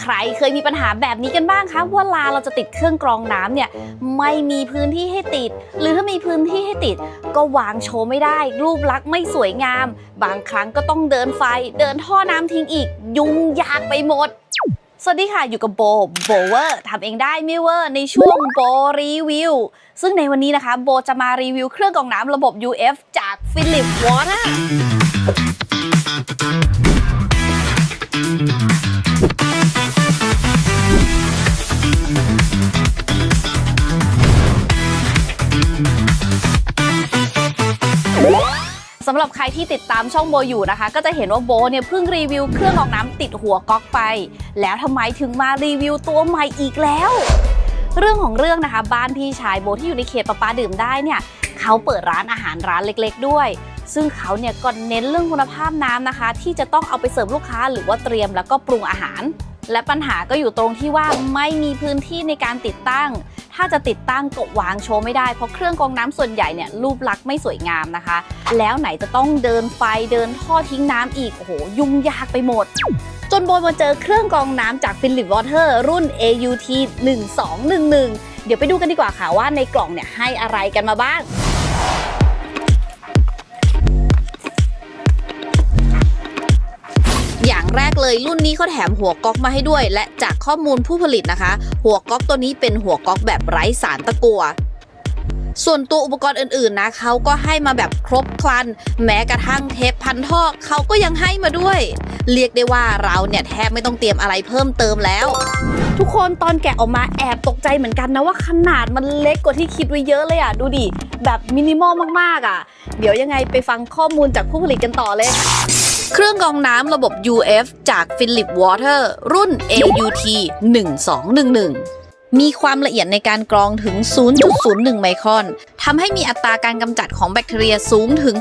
ใครเคยมีปัญหาแบบนี้กันบ้างคะว่าลาเราจะติดเครื่องกรองน้ำเนี่ยไม่มีพื้นที่ให้ติด หรือถ้ามีพื้นที่ให้ติด ก็วางโชว์ไม่ได้ รูปลักษณ์ไม่สวยงาม บางครั้งก็ต้องเดินไฟ เดินท่อน้ำทิ้งอีก ยุ่งยากไปหมด สวัสดีค่ะอยู่กับโบโบเวอร์ทำเองได้ไม่เวอร์ในช่วงโบรีวิวซึ่งในวันนี้นะคะ โบจะมารีวิวเครื่องกรองน้ำระบบ UF จากฟิลิปวอเตอร์ รับใครที่ติดตามช่องโบอยู่นะคะ ก็จะเห็นว่าโบเนี่ยเพิ่งรีวิวเครื่องกรองน้ำติดหัวก๊อกไป แล้วทำไมถึงมารีวิวตัวใหม่อีกแล้ว เรื่องของเรื่องนะคะ บ้านพี่ชายโบที่อยู่ในเขตประปาดื่มได้เนี่ยเขาเปิดร้านอาหารร้านเล็ก ๆ ด้วย ซึ่งเขาเนี่ยก็เน้นเรื่องคุณภาพน้ำนะคะ ที่จะต้องเอาไปเสิร์ฟลูกค้าหรือว่าเตรียมแล้วก็ปรุงอาหาร และปัญหาก็อยู่ตรงที่ว่าไม่มีพื้นที่ในการติดตั้ง ถ้าจะติดตั้งก็วางโชว์ไม่ได้ เพราะเครื่องกรองน้ำส่วนใหญ่เนี่ยรูปลักษณ์ไม่สวยงามนะคะ แล้วไหนจะต้องเดินไฟเดินท่อทิ้งน้ำอีก โอ้โห ยุ่งยากไปหมด จนโบมาเจอเครื่องกรองน้ำจากฟิลิปวอเตอร์รุ่น AUT 1211 เดี๋ยวไปดูกันดีกว่าค่ะว่าในกล่องเนี่ยให้อะไรกันมาบ้าง เลย รุ่นนี้เขาแถมหัวก๊อกมาให้ด้วย และจากข้อมูลผู้ผลิตนะคะ หัวก๊อกตัวนี้เป็นหัวก๊อกแบบไร้สารตะกัวส่วนตัวอุปกรณ์อื่นๆนะเขาก็ให้มาแบบครบครัน แม้กระทั่งเทปพันท่อเขาก็ยังให้มาด้วย เรียกได้ว่าเราเนี่ยแทบไม่ต้องเตรียมอะไรเพิ่มเติมแล้ว ทุกคนตอนแกะออกมาแอบตกใจเหมือนกันนะว่าขนาดมันเล็กกว่าที่คิดไว้เยอะเลยอะ ดูดิ แบบมินิมอลมากๆอะ เดี๋ยวยังไงไปฟังข้อมูลจากผู้ผลิตกันต่อเลย เครื่องกรองน้ำระบบ UF จาก Philip Water รุ่น AUT 1211 มีความละเอียดในการกรองถึง 0.01 ไมครอนทำให้มีอัตราการกำจัดของแบคทีเรียสูงถึง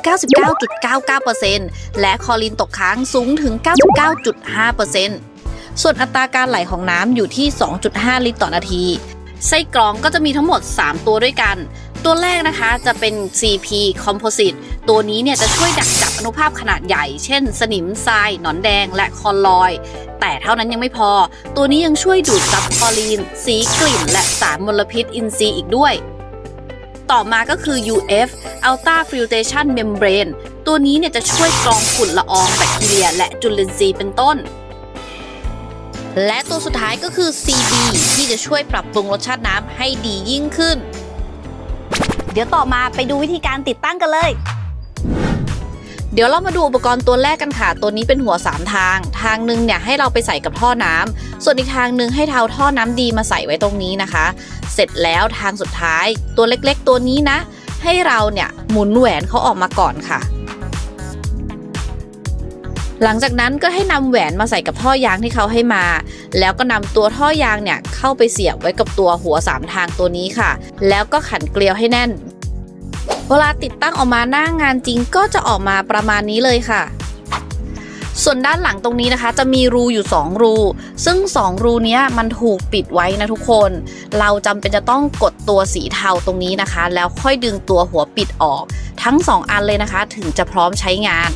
99.99%และคอรีนตกค้างสูงถึง 99.5%ส่วนอัตราการไหลของน้ำอยู่ที่ 2.5 ลิตรต่อนาที ไส้กรองก็จะมีทั้งหมด 3 ตัวด้วยกัน ตัวแรกนะคะจะเป็น CP Composite ตัวนี้เนี่ยจะช่วยดักจับอนุภาคขนาดใหญ่ เช่น สนิมทรายหนอนแดงและคอลลอย แต่เท่านั้นยังไม่พอ ตัวนี้ยังช่วยดูดซับคอรีน สีกลิ่น และสารมลพิษอินทรีย์อีกด้วย ต่อมาก็คือ UF Ultra Filtration Membrane ตัวนี้เนี่ยจะช่วยกรองฝุ่นละอองแบคทีเรีย และจุลินทรีย์เป็นต้นและตัวสุดท้ายก็คือ CB ที่จะช่วยปรับปรุงรสชาติน้ำให้ดียิ่งขึ้น เดี๋ยวต่อมาไปดูวิธีการติดตั้งกันเลย เดี๋ยวเรามาดูอุปกรณ์ตัวแรกกันค่ะ ตัวนี้เป็นหัว 3 ทาง ทางหนึ่งเนี่ยให้เราไปใส่กับท่อน้ำส่วนอีกทางหนึ่งให้เทาท่อน้ำดีมาใส่ไว้ตรงนี้นะคะ เสร็จแล้วทางสุดท้าย ตัวเล็กๆ ตัวนี้นะ ให้เราเนี่ยหมุนแหวนเขาออกมาก่อนค่ะ หลังจากนั้นก็ให้นำแหวนมาใส่กับท่อยางที่เขาให้มา แล้วก็นำตัวท่อยางเนี่ยเข้าไปเสียบไว้กับตัวหัวสามทางตัวนี้ค่ะ แล้วก็ขันเกลียวให้แน่น เวลาติดตั้งออกมาหน้างานจริงก็จะออกมาประมาณนี้เลยค่ะส่วนด้านหลังตรงนี้นะคะ จะมีรูอยู่ 2 รู ซึ่ง 2 รูเนี้ยมันถูกปิดไว้นะทุกคน เราจำเป็นจะต้องกดตัวสีเทาตรงนี้นะคะ แล้วค่อยดึงตัวหัวปิดออก ทั้ง 2 อันเลยนะคะ ถึงจะพร้อมใช้งาน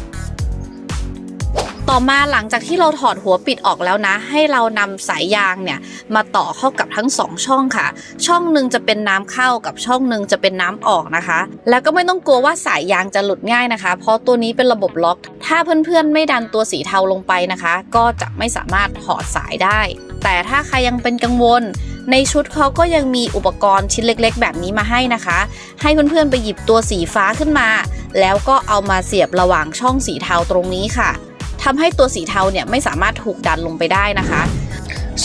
ต่อมาหลังจากที่เราถอดหัวปิดออกแล้วนะ ให้เรานำสายยางเนี่ยมาต่อเข้ากับทั้ง2ช่องค่ะ ช่องหนึ่งจะเป็นน้ำเข้ากับช่องหนึ่งจะเป็นน้ำออกนะคะ แล้วก็ไม่ต้องกลัวว่าสายยางจะหลุดง่ายนะคะ เพราะตัวนี้เป็นระบบล็อก ถ้าเพื่อนๆไม่ดันตัวสีเทาลงไปนะคะ ก็จะไม่สามารถถอดสายได้ แต่ถ้าใครยังเป็นกังวลในชุดเขาก็ยังมีอุปกรณ์ชิ้นเล็ก ๆ แบบนี้มาให้นะคะ ให้เพื่อนๆไปหยิบตัวสีฟ้าขึ้นมา แล้วก็เอามาเสียบระหว่างช่องสีเทาตรงนี้ค่ะ ทำให้ตัวสีเทาเนี่ยไม่สามารถถูกดันลงไปได้นะคะ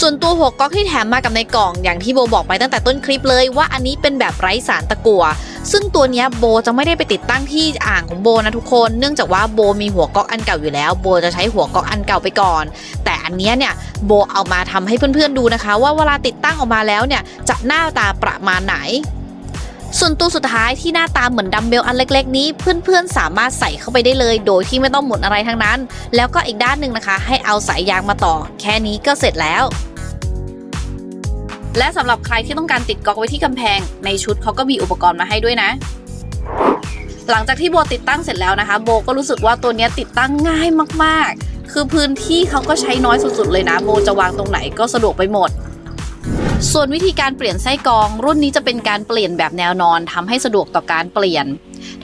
ส่วนตัวหัวก๊อกที่แถมมากับในกล่องอย่างที่โบบอกไปตั้งแต่ต้นคลิปเลยว่าอันนี้เป็นแบบไร้สารตะกั่วซึ่งตัวเนี้ยโบจะไม่ได้ไปติดตั้งที่อ่างของโบนะทุกคน เนื่องจากว่าโบมีหัวก๊อกอันเก่าอยู่แล้ว โบจะใช้หัวก๊อกอันเก่าไปก่อน แต่อันเนี้ยเนี่ยโบเอามาทำให้เพื่อนๆดูนะคะ ว่าเวลาติดตั้งออกมาแล้วเนี่ยจะหน้าตาประมาณไหน ส่วนตัวสุดท้ายที่หน้าตาเหมือนดัมเบลอันเล็กๆนี้ เพื่อนๆสามารถใส่เข้าไปได้เลย โดยที่ไม่ต้องหมุนอะไรทั้งนั้น แล้วก็อีกด้านหนึ่งนะคะ ให้เอาสายยางมาต่อ แค่นี้ก็เสร็จแล้ว และสำหรับใครที่ต้องการติดก๊อกไว้ที่กำแพง ในชุดเขาก็มีอุปกรณ์มาให้ด้วยนะ หลังจากที่โบติดตั้งเสร็จแล้วนะคะ โบก็รู้สึกว่าตัวนี้ติดตั้งง่ายมากๆ คือพื้นที่เขาก็ใช้น้อยสุดๆเลยนะ โบจะวางตรงไหนก็สะดวกไปหมด ส่วนวิธีการเปลี่ยนไส้กรอง รุ่นนี้จะเป็นการเปลี่ยนแบบแนวนอนทำให้สะดวกต่อการเปลี่ยน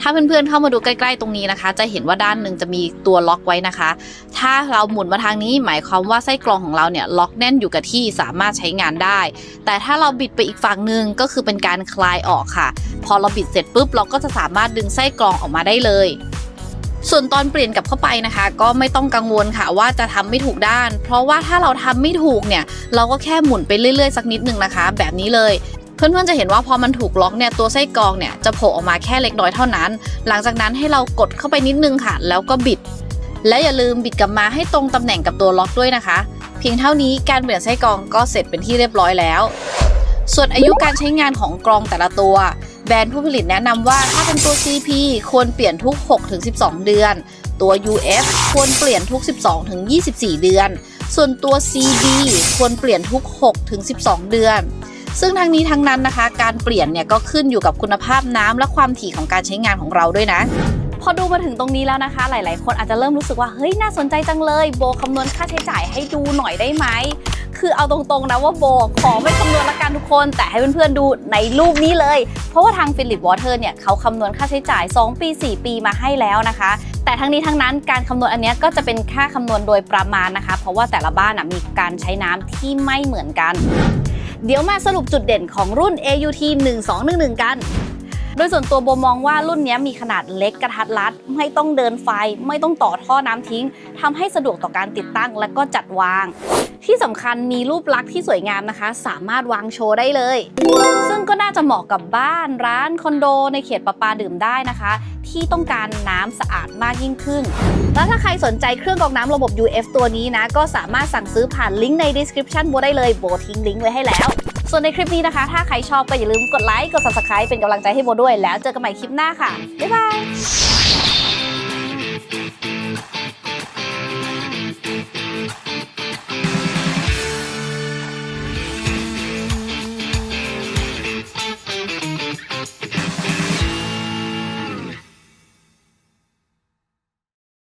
ถ้าเพื่อนๆเข้ามาดูใกล้ๆตรงนี้นะคะ จะเห็นว่าด้านหนึ่งจะมีตัวล็อกไว้นะคะ ถ้าเราหมุนมาทางนี้หมายความว่าไส้กรองของเราเนี่ยล็อกแน่นอยู่กับที่สามารถใช้งานได้ แต่ถ้าเราบิดไปอีกฝั่งหนึ่งก็คือเป็นการคลายออกค่ะ พอเราบิดเสร็จปุ๊บเราก็จะสามารถดึงไส้กรองออกมาได้เลย ส่วนตอนเปลี่ยนกลับเข้าไปนะคะ ก็ไม่ต้องกังวลค่ะว่าจะทำไม่ถูกด้าน เพราะว่าถ้าเราทำไม่ถูกเนี่ย เราก็แค่หมุนไปเรื่อยๆสักนิดนึงนะคะ แบบนี้เลยเพื่อนๆจะเห็นว่าพอมันถูกล็อกเนี่ยตัวไส้กรองเนี่ยจะโผล่ออกมาแค่เล็กน้อยเท่านั้น หลังจากนั้นให้เรากดเข้าไปนิดนึงค่ะ แล้วก็บิด และอย่าลืมบิดกลับมาให้ตรงตำแหน่งกับตัวล็อกด้วยนะคะ เพียงเท่านี้การเปลี่ยนไส้กรองก็เสร็จเป็นที่เรียบร้อยแล้ว ส่วนอายุการใช้งานของกรองแต่ละตัว แบรนด์ผู้ผลิตแนะนำว่าถ้าเป็นตัว CP ควรเปลี่ยนทุก 6-12 เดือน ตัว UF ควรเปลี่ยนทุก 12-24 เดือน ส่วนตัว CB ควรเปลี่ยนทุก 6-12 เดือน ซึ่งทั้งนี้ทั้งนั้นนะคะ การเปลี่ยนเนี่ยก็ขึ้นอยู่กับคุณภาพน้ำและความถี่ของการใช้งานของเราด้วยนะพอดูมาถึงตรงนี้แล้วนะคะ หลาย ๆ คนอาจจะเริ่มรู้สึกว่า เฮ้ย น่าสนใจจังเลย โบคำนวณค่าใช้จ่ายให้ดูหน่อยได้ไหม คือเอาตรงๆนะว่าโบขอไม่คำนวณละกันทุกคน แต่ให้เพื่อนๆดูในรูปนี้เลย เพราะว่าทางฟิลิปวอเตอร์เนี่ยเขาคำนวณค่าใช้จ่าย 2 ปี 4 ปีมาให้แล้วนะคะ แต่ทั้งนี้ทั้งนั้นการคำนวณอันนี้ก็จะเป็นค่าคำนวณโดยประมาณนะคะ เพราะว่าแต่ละบ้านมีการใช้น้ำที่ไม่เหมือนกัน เดี๋ยวมาสรุปจุดเด่นของรุ่น AUT 1211 กัน โดยส่วนตัวโบมองว่ารุ่นนี้มีขนาดเล็กกระทัดรัด ไม่ต้องเดินไฟ ไม่ต้องต่อท่อน้ำทิ้งทำให้สะดวกต่อการติดตั้งและก็จัดวาง ที่สำคัญมีรูปลักษณ์ที่สวยงามนะคะ สามารถวางโชว์ได้เลย ซึ่งก็น่าจะเหมาะกับบ้านร้านคอนโด ในเขตประปาดื่มได้นะคะ ที่ต้องการน้ำสะอาดมากยิ่งขึ้น แล้วถ้าใครสนใจเครื่องกรองน้ำระบบ UF ตัวนี้นะก็สามารถสั่งซื้อผ่านลิงก์ใน description โบได้เลยโบทิ้งลิงก์ไว้ให้แล้ว ส่วนในคลิปนี้นะคะ ถ้าใครชอบก็อย่าลืมกดไลค์กด subscribe เป็นกำลังใจให้โบด้วย แล้วเจอกันใหม่คลิปหน้าค่ะบ๊ายบาย